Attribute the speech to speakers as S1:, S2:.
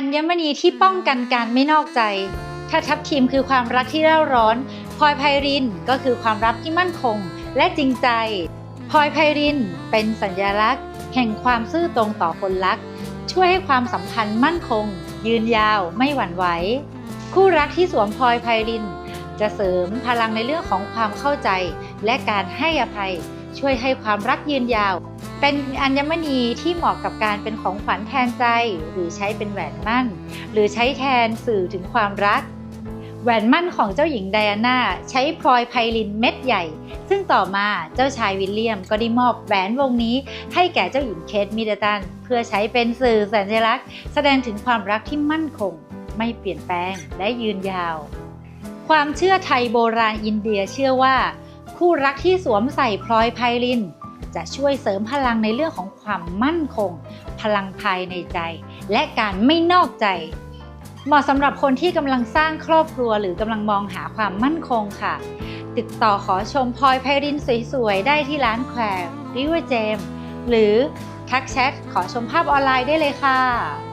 S1: อัญมณีที่ป้องกันการไม่นอกใจ ถ้าทับทิมคือความรักที่เร่าร้อนพลอยไพรินก็คือความรักที่มั่นคงและจริงใจพลอยไพรินเป็นสัญลักษณ์ แห่งความซื่อตรงต่อคนรัก ช่วยให้ความสัมพันธ์มั่นคง ยืนยาวไม่หวั่นไหวคู่รักที่สวมพลอยไพริน จะเสริมพลังในเรื่องของความเข้าใจ และการให้อภัย ช่วยให้ความรักยืนยาว เป็นอัญมณีที่เหมาะกับการเป็นของขวัญแทนใจ หรือใช้เป็นแหวนมั่น หรือใช้แทนสื่อถึงความรัก แหวนมั่นของเจ้าหญิงไดอาน่าใช้พลอยไพลินเม็ดใหญ่ ซึ่งต่อมาเจ้าชายวิลเลียมก็ได้มอบแหวนวงนี้ ให้แก่เจ้าหญิงเคทมิดเดิลตัน เพื่อใช้เป็นสื่อสัญลักษณ์ แสดงถึงความรักที่มั่นคง ไม่เปลี่ยนแปลงและยืนยาว ความเชื่อไทยโบราณอินเดียเชื่อว่า คู่รักที่สวมใส่พลอยไพลิน จะช่วยเสริมพลังในเรื่องของความมั่นคง พลังภายในใจ และการไม่นอกใจ เหมาะสำหรับคนที่กำลังสร้างครอบครัวหรือกำลังมองหาความมั่นคงค่ะ ติดต่อขอชมพลอยไพรินสวยๆ ได้ที่ร้านแควร์ริเวอร์เจม หรือทักแชทขอชมภาพออนไลน์ได้เลยค่ะ